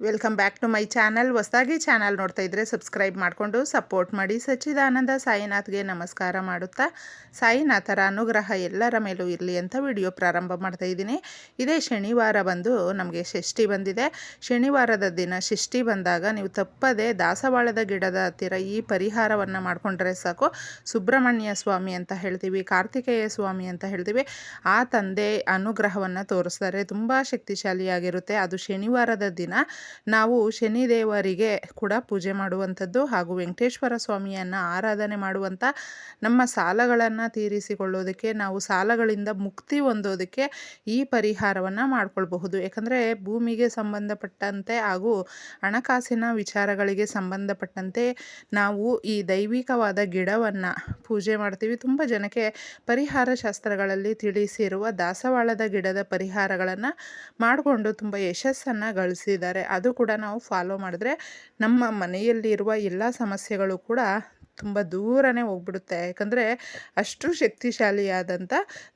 Welcome back to my channel ಹೊಸದಾಗಿ channel ನೋಡ್ತಾ ಇದ್ದರೆ ಸಬ್ಸ್ಕ್ರೈಬ್ ಮಾಡಿಕೊಂಡು ಸಪೋರ್ಟ್ ಮಾಡಿ. ಸಚ್ಚಿದಾನಂದ ಸಾಯಿನಾಥ್ಗೆ ನಮಸ್ಕಾರ ಮಾಡುತ್ತಾ, ಸಾಯಿನಾಥರ ಅನುಗ್ರಹ ಎಲ್ಲರ ಮೇಲೂ ಇರಲಿ ಅಂತ ವಿಡಿಯೋ ಪ್ರಾರಂಭ ಮಾಡ್ತಾ ಇದ್ದೀನಿ. ಇದೇ ಶನಿವಾರ ಬಂದು ನಮಗೆ ಷಷ್ಠಿ ಬಂದಿದೆ. ಶನಿವಾರದ ದಿನ ಷಷ್ಠಿ ಬಂದಾಗ ನೀವು ತಪ್ಪದೆ ದಾಸವಾಳದ ಗಿಡದ ಹತ್ತಿರ ಈ ಪರಿಹಾರವನ್ನು ಮಾಡಿಕೊಂಡ್ರೆ ಸಾಕು. ಸುಬ್ರಹ್ಮಣ್ಯ ಸ್ವಾಮಿ ಅಂತ ಹೇಳ್ತೀವಿ, ಕಾರ್ತಿಕೇಯ ಸ್ವಾಮಿ ಅಂತ ಹೇಳ್ತೀವಿ. ಆ ತಂದೆ ಅನುಗ್ರಹವನ್ನು ತೋರಿಸ್ತಾರೆ. ತುಂಬ ಶಕ್ತಿಶಾಲಿಯಾಗಿರುತ್ತೆ. ಅದು ಶನಿವಾರದ ದಿನ. ನಾವು ಶನಿದೇವರಿಗೆ ಕೂಡ ಪೂಜೆ ಮಾಡುವಂಥದ್ದು ಹಾಗೂ ವೆಂಕಟೇಶ್ವರ ಸ್ವಾಮಿಯನ್ನು ಆರಾಧನೆ ಮಾಡುವಂಥ ನಮ್ಮ ಸಾಲಗಳನ್ನು ತೀರಿಸಿಕೊಳ್ಳೋದಕ್ಕೆ, ನಾವು ಸಾಲಗಳಿಂದ ಮುಕ್ತಿ ಹೊಂದೋದಕ್ಕೆ ಈ ಪರಿಹಾರವನ್ನು ಮಾಡಿಕೊಳ್ಬಹುದು. ಯಾಕಂದರೆ ಭೂಮಿಗೆ ಸಂಬಂಧಪಟ್ಟಂತೆ ಹಾಗೂ ಹಣಕಾಸಿನ ವಿಚಾರಗಳಿಗೆ ಸಂಬಂಧಪಟ್ಟಂತೆ ನಾವು ಈ ದೈವಿಕವಾದ ಗಿಡವನ್ನು ಪೂಜೆ ಮಾಡ್ತೀವಿ. ತುಂಬ ಜನಕ್ಕೆ ಪರಿಹಾರ ಶಾಸ್ತ್ರಗಳಲ್ಲಿ ತಿಳಿಸಿರುವ ದಾಸವಾಳದ ಗಿಡದ ಪರಿಹಾರಗಳನ್ನು ಮಾಡಿಕೊಂಡು ತುಂಬ ಯಶಸ್ಸನ್ನು ಗಳಿಸಿದ್ದಾರೆ. ಅದು ಕೂಡ ನಾವು ಫಾಲೋ ಮಾಡಿದ್ರೆ ನಮ್ಮ ಮನೆಯಲ್ಲಿರುವ ಎಲ್ಲ ಸಮಸ್ಯೆಗಳು ಕೂಡ ತುಂಬ ದೂರನೇ ಹೋಗ್ಬಿಡುತ್ತೆ. ಯಾಕಂದರೆ ಅಷ್ಟು ಶಕ್ತಿಶಾಲಿಯಾದಂಥ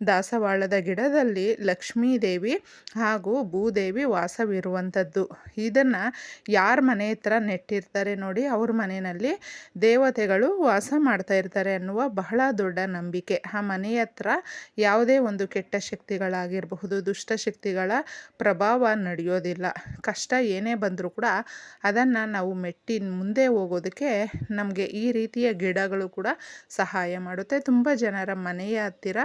ದಾಸವಾಳದ ಗಿಡದಲ್ಲಿ ಲಕ್ಷ್ಮೀದೇವಿ ಹಾಗೂ ಭೂದೇವಿ ವಾಸವಿರುವಂಥದ್ದು. ಇದನ್ನು ಯಾರ ಮನೆ ಹತ್ರ ನೆಟ್ಟಿರ್ತಾರೆ ನೋಡಿ, ಅವ್ರ ಮನೆಯಲ್ಲಿ ದೇವತೆಗಳು ವಾಸ ಮಾಡ್ತಾ ಇರ್ತಾರೆ ಅನ್ನುವ ಬಹಳ ದೊಡ್ಡ ನಂಬಿಕೆ. ಆ ಮನೆ ಹತ್ರ ಯಾವುದೇ ಒಂದು ಕೆಟ್ಟ ಶಕ್ತಿಗಳಾಗಿರಬಹುದು ದುಷ್ಟಶಕ್ತಿಗಳ ಪ್ರಭಾವ ನಡೆಯೋದಿಲ್ಲ. ಕಷ್ಟ ಏನೇ ಬಂದರೂ ಕೂಡ ಅದನ್ನು ನಾವು ಮೆಟ್ಟಿ ಮುಂದೆ ಹೋಗೋದಕ್ಕೆ ನಮಗೆ ಈ ರೀತಿಯ ಗಿಡಗಳು ಕೂಡ ಸಹಾಯ ಮಾಡುತ್ತೆ. ತುಂಬ ಜನರ ಮನೆಯ ಹತ್ತಿರ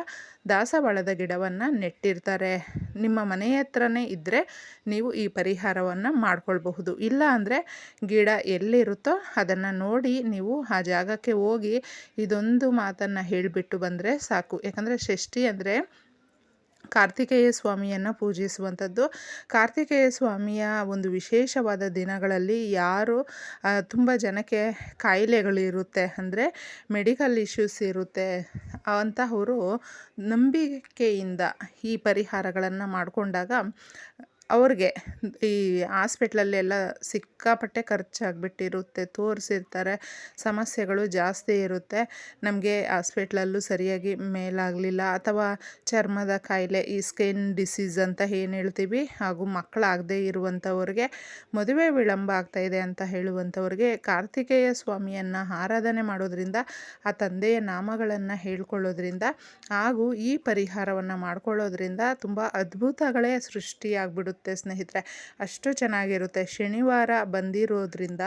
ದಾಸವಾಳದ ಗಿಡವನ್ನು ನೆಟ್ಟಿರ್ತಾರೆ. ನಿಮ್ಮ ಮನೆಯ ಹತ್ರನೇ ಇದ್ದರೆ ನೀವು ಈ ಪರಿಹಾರವನ್ನು ಮಾಡ್ಕೊಳ್ಬಹುದು. ಇಲ್ಲ ಅಂದರೆ ಗಿಡ ಎಲ್ಲಿರುತ್ತೋ ಅದನ್ನು ನೋಡಿ ನೀವು ಆ ಜಾಗಕ್ಕೆ ಹೋಗಿ ಇದೊಂದು ಮಾತನ್ನು ಹೇಳಿಬಿಟ್ಟು ಬಂದರೆ ಸಾಕು. ಯಾಕಂದರೆ ಷಷ್ಠಿ ಅಂದರೆ ಕಾರ್ತಿಕೇಯ ಸ್ವಾಮಿಯನ್ನು ಪೂಜಿಸುವಂಥದ್ದು. ಕಾರ್ತಿಕೇಯ ಸ್ವಾಮಿಯ ಒಂದು ವಿಶೇಷವಾದ ದಿನಗಳಲ್ಲಿ ಯಾರು ತುಂಬ ಜನಕ್ಕೆ ಕಾಯಿಲೆಗಳಿರುತ್ತೆ ಅಂದರೆ ಮೆಡಿಕಲ್ ಇಶ್ಯೂಸ್ ಇರುತ್ತೆ, ಅಂತಹವರು ನಂಬಿಕೆಯಿಂದ ಈ ಪರಿಹಾರಗಳನ್ನು ಮಾಡಿಕೊಂಡಾಗ ಅವ್ರಿಗೆ ಈ ಹಾಸ್ಪಿಟ್ಲಲ್ಲೆಲ್ಲ ಸಿಕ್ಕಾಪಟ್ಟೆ ಖರ್ಚಾಗ್ಬಿಟ್ಟಿರುತ್ತೆ, ತೋರಿಸಿರ್ತಾರೆ, ಸಮಸ್ಯೆಗಳು ಜಾಸ್ತಿ ಇರುತ್ತೆ. ನಮಗೆ ಹಾಸ್ಪಿಟ್ಲಲ್ಲೂ ಸರಿಯಾಗಿ ಮೇಲಾಗಲಿಲ್ಲ. ಅಥವಾ ಚರ್ಮದ ಕಾಯಿಲೆ, ಈ ಸ್ಕಿನ್ ಡಿಸೀಸ್ ಅಂತ ಏನು ಹೇಳ್ತೀವಿ, ಹಾಗೂ ಮಕ್ಕಳಾಗದೇ ಇರುವಂಥವ್ರಿಗೆ ಮದುವೆ ವಿಳಂಬ ಆಗ್ತಾಯಿದೆ ಅಂತ ಹೇಳುವಂಥವ್ರಿಗೆ ಕಾರ್ತಿಕೇಯ ಸ್ವಾಮಿಯನ್ನು ಆರಾಧನೆ ಮಾಡೋದ್ರಿಂದ, ಆ ತಂದೆಯ ನಾಮಗಳನ್ನು ಹೇಳ್ಕೊಳ್ಳೋದ್ರಿಂದ, ಹಾಗೂ ಈ ಪರಿಹಾರವನ್ನು ಮಾಡ್ಕೊಳ್ಳೋದ್ರಿಂದ ತುಂಬ ಅದ್ಭುತಗಳೇ ಸೃಷ್ಟಿಯಾಗ್ಬಿಡುತ್ತೆ. ಸ್ನೇಹಿತರೆ. ಅಷ್ಟು ಚೆನ್ನಾಗಿರುತ್ತೆ. ಶನಿವಾರ ಬಂದಿರೋದ್ರಿಂದ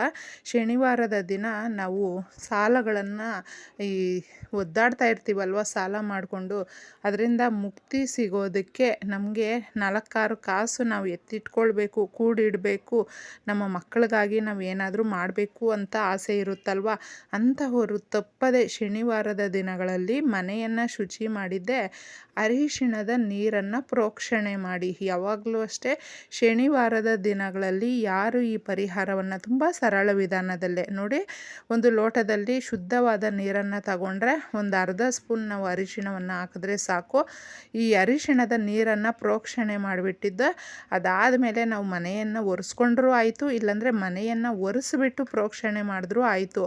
ಶನಿವಾರದ ದಿನ ನಾವು ಸಾಲಗಳನ್ನು ಈ ಒದ್ದಾಡ್ತಾ ಇರ್ತೀವಲ್ವ? ಸಾಲ ಮಾಡಿಕೊಂಡು ಅದರಿಂದ ಮುಕ್ತಿ ಸಿಗೋದಕ್ಕೆ ನಮಗೆ ನಾಲ್ಕಾರು ಕಾಸು ನಾವು ಎತ್ತಿಟ್ಕೊಳ್ಬೇಕು, ಕೂಡಿಡಬೇಕು. ನಮ್ಮ ಮಕ್ಕಳಿಗಾಗಿ ನಾವು ಏನಾದರೂ ಮಾಡಬೇಕು ಅಂತ ಆಸೆ ಇರುತ್ತಲ್ವ? ಅಂತಹವರು ತಪ್ಪದೆ ಶನಿವಾರದ ದಿನಗಳಲ್ಲಿ ಮನೆಯನ್ನು ಶುಚಿ ಮಾಡಿದ್ದೆ. ಅರಿಶಿಣದ ನೀರನ್ನು ಪ್ರೋಕ್ಷಣೆ ಮಾಡಿ. ಯಾವಾಗಲೂ ಅಷ್ಟೇ ಶನಿವಾರದ ದಿನಗಳಲ್ಲಿ ಯಾರು ಈ ಪರಿಹಾರವನ್ನು ತುಂಬ ಸರಳ ವಿಧಾನದಲ್ಲೇ ನೋಡಿ, ಒಂದು ಲೋಟದಲ್ಲಿ ಶುದ್ಧವಾದ ನೀರನ್ನು ತಗೊಂಡ್ರೆ ಒಂದು ಅರ್ಧ ಸ್ಪೂನ್ ನಾವು ಅರಿಶಿಣವನ್ನು ಹಾಕಿದ್ರೆ ಸಾಕು. ಈ ಅರಿಶಿಣದ ನೀರನ್ನು ಪ್ರೋಕ್ಷಣೆ ಮಾಡಿಬಿಟ್ಟಿದ್ದ ಅದಾದಮೇಲೆ ನಾವು ಮನೆಯನ್ನು ಒರೆಸ್ಕೊಂಡ್ರೂ ಆಯಿತು, ಇಲ್ಲಾಂದರೆ ಮನೆಯನ್ನು ಒರೆಸ್ಬಿಟ್ಟು ಪ್ರೋಕ್ಷಣೆ ಮಾಡಿದ್ರೂ ಆಯಿತು.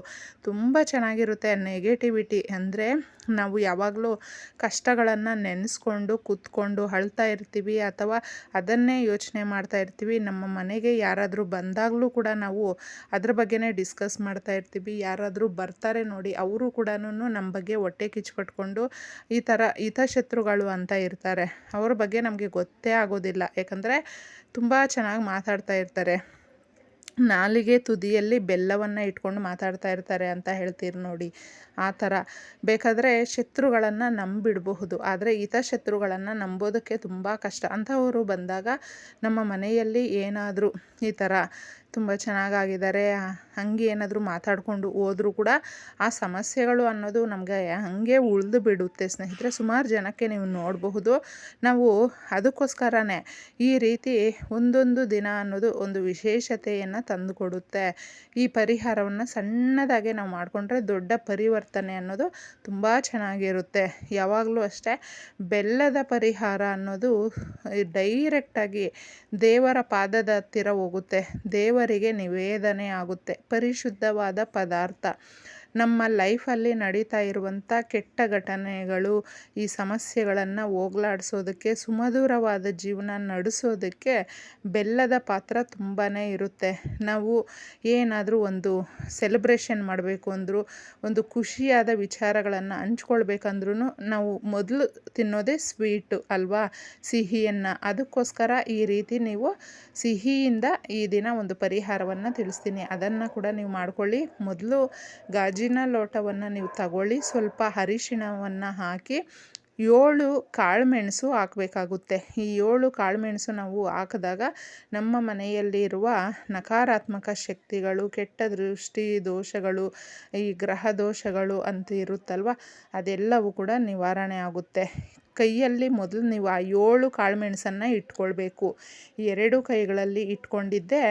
ತುಂಬ ಚೆನ್ನಾಗಿರುತ್ತೆ ನೆಗೆಟಿವಿಟಿ ಅಂದರೆ ನಾವು ಯಾವಾಗಲೂ ಕಷ್ಟಗಳನ್ನು ನೆನೆಸ್ಕೊಂಡು, ಕೂತ್ಕೊಂಡು, ಅಳ್ತಾ ಇರ್ತೀವಿ ಅಥವಾ ಅದನ್ನೇ ಯೋಚನೆ ಮಾಡ್ತಾ ಇರ್ತೀವಿ. ನಮ್ಮ ಮನೆಗೆ ಯಾರಾದರೂ ಬಂದಾಗಲೂ ಕೂಡ ನಾವು ಅದ್ರ ಬಗ್ಗೆನೇ ಡಿಸ್ಕಸ್ ಮಾಡ್ತಾ ಇರ್ತೀವಿ. ಯಾರಾದರೂ ಬರ್ತಾರೆ ನೋಡಿ, ಅವರು ಕೂಡ ನಮ್ಮ ಬಗ್ಗೆ ಹೊಟ್ಟೆ ಕಿಚ್ಚು ಈ ಥರ ಹಿತಶತ್ರುಗಳು ಅಂತ ಇರ್ತಾರೆ. ಅವ್ರ ಬಗ್ಗೆ ನಮಗೆ ಗೊತ್ತೇ ಆಗೋದಿಲ್ಲ. ಯಾಕಂದರೆ ತುಂಬ ಚೆನ್ನಾಗಿ ಮಾತಾಡ್ತಾ ಇರ್ತಾರೆ. ನಾಲಿಗೆ ತುದಿಯಲ್ಲಿ ಬೆಲ್ಲವನ್ನು ಇಟ್ಕೊಂಡು ಮಾತಾಡ್ತಾ ಇರ್ತಾರೆ ಅಂತ ಹೇಳ್ತೀರಿ ನೋಡಿ. ಆ ಥರ ಬೇಕಾದರೆ ಶತ್ರುಗಳನ್ನು ನಂಬಿಡಬಹುದು. ಆದರೆ ಶತ್ರುಗಳನ್ನು ನಂಬೋದಕ್ಕೆ ತುಂಬ ಕಷ್ಟ. ಅಂಥವರು ಬಂದಾಗ ನಮ್ಮ ಮನೆಯಲ್ಲಿ ಏನಾದರೂ ಈ ಥರ ತುಂಬ ಚೆನ್ನಾಗಾಗಿದ್ದಾರೆ, ಹಂಗೆ ಏನಾದರೂ ಮಾತಾಡಿಕೊಂಡು ಹೋದರೂ ಕೂಡ ಆ ಸಮಸ್ಯೆಗಳು ಅನ್ನೋದು ನಮಗೆ ಹಾಗೆ ಉಳಿದು ಬಿಡುತ್ತೆ. ಸ್ನೇಹಿತರೆ, ಸುಮಾರು ಜನಕ್ಕೆ ನೀವು ನೋಡಬಹುದು. ನಾವು ಅದಕ್ಕೋಸ್ಕರನೇ ಈ ರೀತಿ ಒಂದೊಂದು ದಿನ ಅನ್ನೋದು ಒಂದು ವಿಶೇಷತೆಯನ್ನು ತಂದುಕೊಡುತ್ತೆ. ಈ ಪರಿಹಾರವನ್ನು ಸಣ್ಣದಾಗೆ ನಾವು ಮಾಡಿಕೊಂಡ್ರೆ ದೊಡ್ಡ ಪರಿವರ್ತನೆ ಅನ್ನೋದು ತುಂಬ ಚೆನ್ನಾಗಿರುತ್ತೆ. ಯಾವಾಗಲೂ ಅಷ್ಟೇ ಬೆಲ್ಲದ ಪರಿಹಾರ ಅನ್ನೋದು ಡೈರೆಕ್ಟಾಗಿ ದೇವರ ಪಾದದ ಹತ್ತಿರ ಹೋಗುತ್ತೆ. ದೇವರಿಗೆ ನಿವೇದನೆ ಆಗುತ್ತೆ. ಪರಿಶುದ್ಧವಾದ ಪದಾರ್ಥ. ನಮ್ಮ ಲೈಫಲ್ಲಿ ನಡೀತಾ ಇರುವಂಥ ಕೆಟ್ಟ ಘಟನೆಗಳು, ಈ ಸಮಸ್ಯೆಗಳನ್ನು ಹೋಗ್ಲಾಡಿಸೋದಕ್ಕೆ, ಸುಮಧುರವಾದ ಜೀವನ ನಡೆಸೋದಕ್ಕೆ ಬೆಲ್ಲದ ಪಾತ್ರ ತುಂಬಾ ಇರುತ್ತೆ. ನಾವು ಏನಾದರೂ ಒಂದು ಸೆಲೆಬ್ರೇಷನ್ ಮಾಡಬೇಕು ಅಂದರೂ, ಒಂದು ಖುಷಿಯಾದ ವಿಚಾರಗಳನ್ನು ಹಂಚ್ಕೊಳ್ಬೇಕಂದ್ರೂ ನಾವು ಮೊದಲು ತಿನ್ನೋದೇ ಸ್ವೀಟು ಅಲ್ವಾ? ಸಿಹಿಯನ್ನು. ಅದಕ್ಕೋಸ್ಕರ ಈ ರೀತಿ ನೀವು ಸಿಹಿಯಿಂದ ಈ ದಿನ ಒಂದು ಪರಿಹಾರವನ್ನು ತಿಳಿಸ್ತೀನಿ. ಅದನ್ನು ಕೂಡ ನೀವು ಮಾಡ್ಕೊಳ್ಳಿ. ಮೊದಲು ಗಾಜಿನ ಲೋಟವನ್ನು ನೀವು ತಗೊಳ್ಳಿ. ಸ್ವಲ್ಪ ಅರಿಶಿಣವನ್ನು ಹಾಕಿ ಏಳು ಕಾಳುಮೆಣಸು ಹಾಕಬೇಕಾಗುತ್ತೆ. ಈ ಏಳು ಕಾಳುಮೆಣಸು ನಾವು ಹಾಕಿದಾಗ ನಮ್ಮ ಮನೆಯಲ್ಲಿರುವ ನಕಾರಾತ್ಮಕ ಶಕ್ತಿಗಳು, ಕೆಟ್ಟ ದೃಷ್ಟಿ ದೋಷಗಳು, ಈ ಗ್ರಹ ದೋಷಗಳು ಅಂತ ಇರುತ್ತಲ್ವ, ಅದೆಲ್ಲವೂ ಕೂಡ ನಿವಾರಣೆ ಆಗುತ್ತೆ. ಕೈಯಲ್ಲಿ ಮೊದಲು ನೀವು ಆ ಏಳು ಕಾಳುಮೆಣಸನ್ನು ಇಟ್ಕೊಳ್ಬೇಕು. ಎರಡು ಕೈಗಳಲ್ಲಿ ಇಟ್ಕೊಂಡಿದ್ದೆ,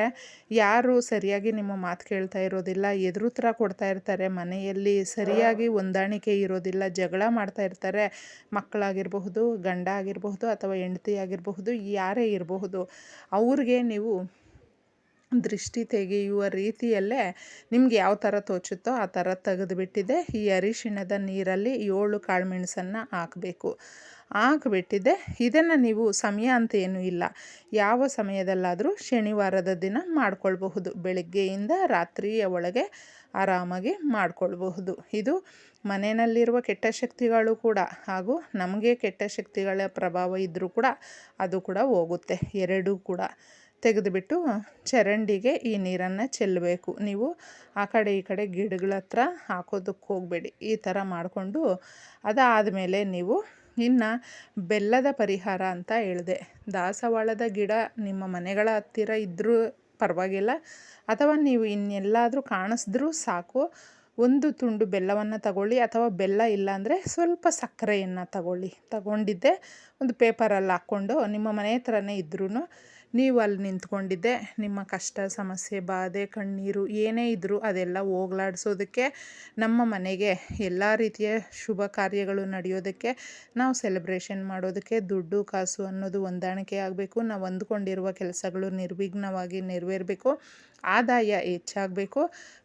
ಯಾರು ಸರಿಯಾಗಿ ನಿಮ್ಮ ಮಾತು ಕೇಳ್ತಾ ಇರೋದಿಲ್ಲ. ಎದುರುತ್ರ ಕೊಡ್ತಾ ಇರ್ತಾರೆ, ಮನೆಯಲ್ಲಿ ಸರಿಯಾಗಿ ಹೊಂದಾಣಿಕೆ ಇರೋದಿಲ್ಲ, ಜಗಳ ಮಾಡ್ತಾ ಇರ್ತಾರೆ. ಮಕ್ಕಳಾಗಿರಬಹುದು, ಗಂಡ ಆಗಿರಬಹುದು ಅಥವಾ ಹೆಂಡತಿ ಆಗಿರಬಹುದು, ಯಾರೇ ಇರಬಹುದು, ಅವ್ರಿಗೆ ನೀವು ದೃಷ್ಟಿ ತೆಗೆಯುವ ರೀತಿಯಲ್ಲೇ ನಿಮ್ಗೆ ಯಾವ ಥರ ತೋಚುತ್ತೋ ಆ ಥರ ತೆಗೆದುಬಿಟ್ಟಿದೆ. ಈ ಅರಿಶಿಣದ ನೀರಲ್ಲಿ ಏಳು ಕಾಳುಮೆಣಸನ್ನು ಹಾಕಬೇಕು. ಹಾಕ್ಬಿಟ್ಟಿದೆ. ಇದನ್ನು ನೀವು ಸಮಯ ಅಂತ ಏನೂ ಇಲ್ಲ. ಯಾವ ಸಮಯದಲ್ಲಾದರೂ ಶನಿವಾರದ ದಿನ ಮಾಡಿಕೊಳ್ಬಹುದು. ಬೆಳಗ್ಗೆಯಿಂದ ರಾತ್ರಿಯ ಒಳಗೆ ಆರಾಮಾಗಿ ಮಾಡಿಕೊಳ್ಬಹುದು. ಇದು ಮನೆಯಲ್ಲಿರುವ ಕೆಟ್ಟ ಶಕ್ತಿಗಳು ಕೂಡ ಹಾಗೂ ನಮಗೆ ಕೆಟ್ಟ ಶಕ್ತಿಗಳ ಪ್ರಭಾವ ಇದ್ದರೂ ಕೂಡ ಅದು ಕೂಡ ಹೋಗುತ್ತೆ. ಎರಡೂ ಕೂಡ ತೆಗೆದುಬಿಟ್ಟು ಚರಂಡಿಗೆ ಈ ನೀರನ್ನು ಚೆಲ್ಲಬೇಕು. ನೀವು ಆ ಕಡೆ ಈ ಕಡೆ ಗಿಡಗಳ ಹತ್ರ ಹಾಕೋದಕ್ಕೆ ಹೋಗಬೇಡಿ. ಈ ಥರ ಮಾಡಿಕೊಂಡು ಅದಾದಮೇಲೆ ನೀವು ಇನ್ನು ಬೆಲ್ಲದ ಪರಿಹಾರ ಅಂತ ಹೇಳಿದೆ. ದಾಸವಾಳದ ಗಿಡ ನಿಮ್ಮ ಮನೆಗಳ ಹತ್ತಿರ ಇದ್ದರೂ ಪರವಾಗಿಲ್ಲ. ಅಥವಾ ನೀವು ಇನ್ನೆಲ್ಲಾದರೂ ಕಾಣಿಸಿದ್ರೂ ಸಾಕು. ಒಂದು ತುಂಡು ಬೆಲ್ಲವನ್ನು ತಗೊಳ್ಳಿ ಅಥವಾ ಬೆಲ್ಲ ಇಲ್ಲಾಂದರೆ ಸ್ವಲ್ಪ ಸಕ್ಕರೆಯನ್ನು ತಗೊಳ್ಳಿ. ತಗೊಂಡಿದ್ದೆ. ಒಂದು ಪೇಪರಲ್ಲಿ ಹಾಕ್ಕೊಂಡು ನಿಮ್ಮ ಮನೆ ಹತ್ರನೇ ಇದ್ರೂ ನೀವು ಅಲ್ಲಿ ನಿಂತ್ಕೊಂಡಿದ್ದೆ. ನಿಮ್ಮ ಕಷ್ಟ, ಸಮಸ್ಯೆ, ಬಾಧೆ, ಕಣ್ಣೀರು ಏನೇ ಇದ್ದರೂ ಅದೆಲ್ಲ ಹೋಗ್ಲಾಡ್ಸೋದಕ್ಕೆ, ನಮ್ಮ ಮನೆಗೆ ಎಲ್ಲ ರೀತಿಯ ಶುಭ ಕಾರ್ಯಗಳು ನಡೆಯೋದಕ್ಕೆ, ನಾವು ಸೆಲೆಬ್ರೇಷನ್ ಮಾಡೋದಕ್ಕೆ ದುಡ್ಡು, ಕಾಸು ಅನ್ನೋದು ಹೊಂದಾಣಿಕೆ ಆಗಬೇಕು. ನಾವು ಅಂದ್ಕೊಂಡಿರುವ ಕೆಲಸಗಳು ನಿರ್ವಿಘ್ನವಾಗಿ ನೆರವೇರಬೇಕು. ಆದಾಯ ಹೆಚ್ಚಾಗಬೇಕು,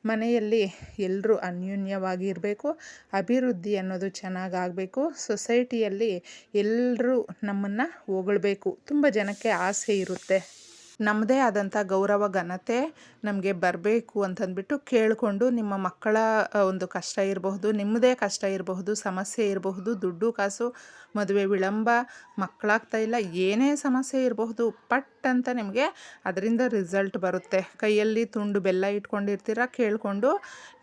ಮನೆಯಲ್ಲಿ ಎಲ್ಲರೂ ಅನ್ಯೋನ್ಯವಾಗಿ ಇರಬೇಕು, ಅಭಿವೃದ್ಧಿ ಅನ್ನೋದು ಚೆನ್ನಾಗಾಗಬೇಕು, ಸೊಸೈಟಿಯಲ್ಲಿ ಎಲ್ಲರೂ ನಮ್ಮನ್ನು ಹೊಗಳ್ಬೇಕು. ತುಂಬ ಜನಕ್ಕೆ ಆಸೆ ಇರುತ್ತೆ. ನಮ್ಮದೇ ಆದಂಥ ಗೌರವ, ಘನತೆ ನಮಗೆ ಬರಬೇಕು ಅಂತಂದ್ಬಿಟ್ಟು ಕೇಳಿಕೊಂಡು ನಿಮ್ಮ ಮಕ್ಕಳ ಒಂದು ಕಷ್ಟ ಇರಬಹುದು ನಿಮ್ಮದೇ ಕಷ್ಟ ಇರಬಹುದು, ಸಮಸ್ಯೆ ಇರಬಹುದು, ದುಡ್ಡು ಕಾಸು, ಮದುವೆ ವಿಳಂಬ, ಮಕ್ಕಳಾಗ್ತಾ ಇಲ್ಲ, ಏನೇ ಸಮಸ್ಯೆ ಇರಬಹುದು, ಪಟ್ ಅಂತ ನಿಮಗೆ ಅದರಿಂದ ರಿಸಲ್ಟ್ ಬರುತ್ತೆ. ಕೈಯಲ್ಲಿ ತುಂಡು ಬೆಲ್ಲ ಇಟ್ಕೊಂಡಿರ್ತೀರ ಕೇಳಿಕೊಂಡು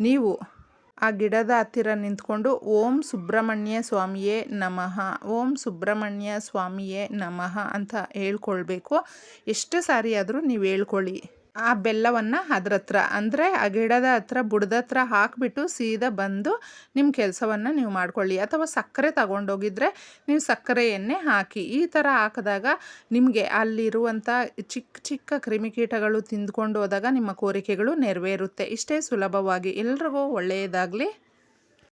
ನೀವು ಆ ಗಿಡದ ಹತ್ತಿರ ನಿಂತ್ಕೊಂಡು ಓಂ ಸುಬ್ರಹ್ಮಣ್ಯ ಸ್ವಾಮಿಯೇ ನಮಃ, ಓಂ ಸುಬ್ರಹ್ಮಣ್ಯ ಸ್ವಾಮಿಯೇ ನಮಃ ಅಂತ ಹೇಳ್ಕೊಳ್ಬೇಕು. ಎಷ್ಟು ಸಾರಿ ಆದರೂ ನೀವು ಹೇಳ್ಕೊಳ್ಳಿ. ಆ ಬೆಲ್ಲವನ್ನು ಅದ್ರ ಹತ್ರ, ಅಂದರೆ ಆ ಗಿಡದ ಹತ್ರ, ಬುಡದ ಹತ್ರ ಹಾಕಿಬಿಟ್ಟು ಸೀದಾ ಬಂದು ನಿಮ್ಮ ಕೆಲಸವನ್ನು ನೀವು ಮಾಡ್ಕೊಳ್ಳಿ. ಅಥವಾ ಸಕ್ಕರೆ ತಗೊಂಡೋಗಿದ್ರೆ ನೀವು ಸಕ್ಕರೆ ಎಣ್ಣೆ ಹಾಕಿ, ಈ ಥರ ಹಾಕಿದಾಗ ನಿಮಗೆ ಅಲ್ಲಿರುವಂಥ ಚಿಕ್ಕ ಚಿಕ್ಕ ಕ್ರಿಮಿಕೀಟಗಳು ತಿಂದ್ಕೊಂಡು ಹೋದಾಗ ನಿಮ್ಮ ಕೋರಿಕೆಗಳು ನೆರವೇರುತ್ತೆ. ಇಷ್ಟೇ ಸುಲಭವಾಗಿ. ಎಲ್ರಿಗೂ ಒಳ್ಳೆಯದಾಗಲಿ.